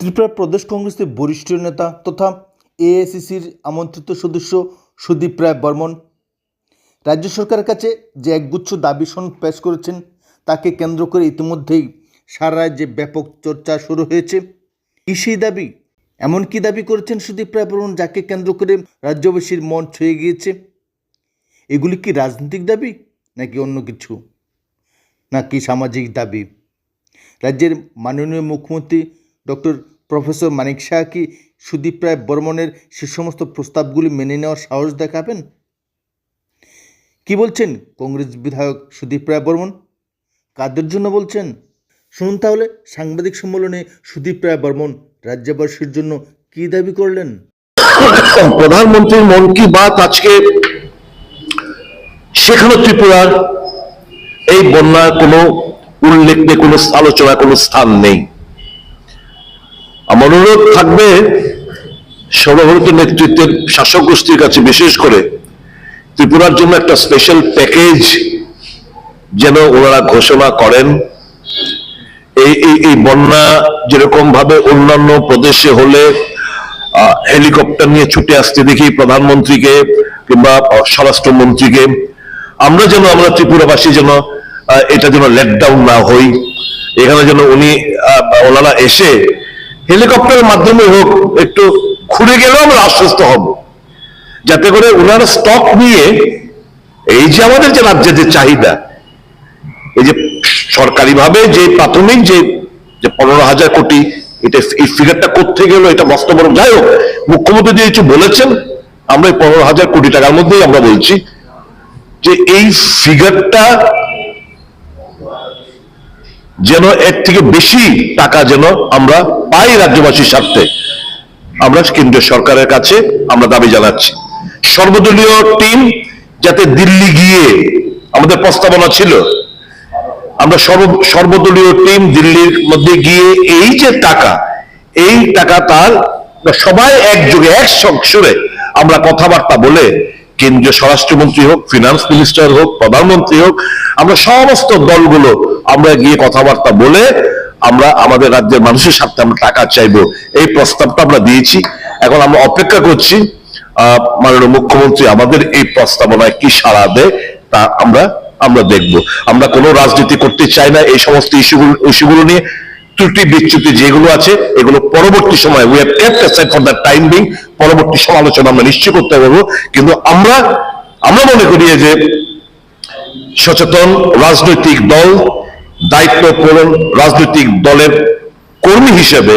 ত্রিপুরা প্রদেশ কংগ্রেসের বরিষ্ঠ নেতা তথা এআইসিসির আমন্ত্রিত সদস্য সুদীপ রায় বর্মন। রাজ্য সরকারের কাছে যে একগুচ্ছ দাবি সনদ পেশ করেছেন, তাকে কেন্দ্র করে ইতিমধ্যেই সারা রাজ্যে ব্যাপক চর্চা শুরু হয়েছে। কী সেই দাবি? এমন কি দাবি করেছেন সুদীপ রায় বর্মন, যাকে কেন্দ্র করে রাজ্যবাসীর মন ছুঁয়ে গিয়েছে? এগুলি কি রাজনৈতিক দাবি, নাকি অন্য কিছু? নাকি সামাজিক দাবি? রাজ্যের মাননীয় মুখ্যমন্ত্রী ডক্টর প্রফেসর মানিক শাহ কি সুদীপ রায় বর্মনের সে সমস্ত প্রস্তাবগুলি মেনে নেওয়ার সাহস দেখাবেন? কি বলছেন কংগ্রেস বিধায়ক সুদীপ রায় বর্মন? কাদের জন্য বলছেন? শুনুন তাহলে, সাংবাদিক সম্মেলনে সুদীপ রায় বর্মন রাজ্যবাসীর জন্য কি দাবি করলেন? প্রধানমন্ত্রীর মন কি বাত আজকে সেখানে ত্রিপুরার এই বন্যার কোনো উল্লেখ নেই, কোনো আলোচনা কোনো স্থান নেই। আমার অনুরোধ থাকবে সর্বভারতীয় নেতৃত্বের শাসক গোষ্ঠীর কাছে বিশেষ করে ত্রিপুরার জন্য একটা স্পেশাল প্যাকেজ যেন ওনারা ঘোষণা করেন। এই এই বন্যা যেরকম ভাবে অন্যান্য প্রদেশে হলে হেলিকপ্টার নিয়ে ছুটে আসতে দেখি প্রধানমন্ত্রীকে কিংবা স্বরাষ্ট্রমন্ত্রীকে। আমরা যেন, আমরা ত্রিপুরাবাসী যেন এটা যেন লেট ডাউন না হই। এখানে যেন উনি ওনারা এসে হেলিকপ্টারের মাধ্যমে হোক, একটু খুঁড়ে গেলেও আমরা আশ্বস্ত হব। যাতে করে ওনারা স্টক নিয়ে এই যে আমাদের যে রাজ্যের যে চাহিদা, এই যে সরকারিভাবে যে প্রাথমিক যে যে পনেরো হাজার কোটি, এটা এই ফিগারটা করতে গেল এটা মস্ত বড়। যাই হোক, মুখ্যমন্ত্রী যে কিছু বলেছেন, আমরা এই পনেরো হাজার কোটি টাকার মধ্যেই আমরা বলছি যে এই ফিগারটা যেন এর থেকে বেশি টাকা যেন আমরা পাই রাজ্যবাসীর স্বার্থে। আমরা কেন্দ্রীয় সরকারের কাছে আমরা দাবি জানাচ্ছি। সর্বদলীয় টিম যাতে দিল্লি গিয়ে আমাদের প্রস্তাবনা ছিল, আমরা সর্ব, সর্বদলীয় টিম দিল্লির মধ্যে গিয়ে এই যে টাকা, এই টাকা তার সবাই একযোগে, এক সুরে আমরা কথাবার্তা বলে কেন্দ্রীয় স্বরাষ্ট্রমন্ত্রী হোক ফিনান্স মিনিস্টার হোক, প্রধানমন্ত্রী হোক, আমরা সমস্ত দলগুলো আমরা গিয়ে কথাবার্তা বলে আমরা আমাদের রাজ্যের মানুষের সাথে আমরা টাকা চাইব। এই প্রস্তাবটা আমরা দিয়েছি। এখন আমরা অপেক্ষা করছি, আহ, মাননীয় মুখ্যমন্ত্রী আমাদের এই প্রস্তাবনায় কি সাড়া দেয় তা আমরা আমরা দেখব। আমরা কোনো রাজনীতি করতে চাই না এই সমস্ত ইস্যুগুলো ইস্যুগুলো নিয়ে। ত্রুটি বিচ্যুতি যেগুলো আছে, এগুলো পরবর্তী সময় we have kept aside for the time being পরবর্তী সমালোচনা আমরা নিশ্চয় করতে পারব। কিন্তু আমরা আমরা মনে করি যে সচেতন রাজনৈতিক দল দায়িত্বপূর্ণ রাজনৈতিক দলের কর্মী হিসেবে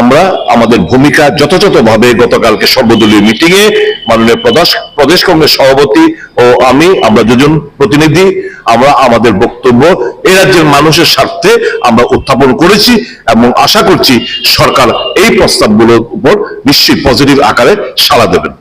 আমরা আমাদের ভূমিকা যথাযথভাবে গতকালকে সর্বদলীয় মিটিং এ মাননীয় প্রদেশ প্রদেশ কংগ্রেস সভাপতি ও আমি, আমরা দুজন প্রতিনিধি, আমরা আমাদের বক্তব্য এই রাজ্যের মানুষের স্বার্থে আমরা উত্থাপন করেছি এবং আশা করছি সরকার এই প্রস্তাবগুলোর উপর নিশ্চয়ই পজিটিভ আকারে সাড়া দেবেন।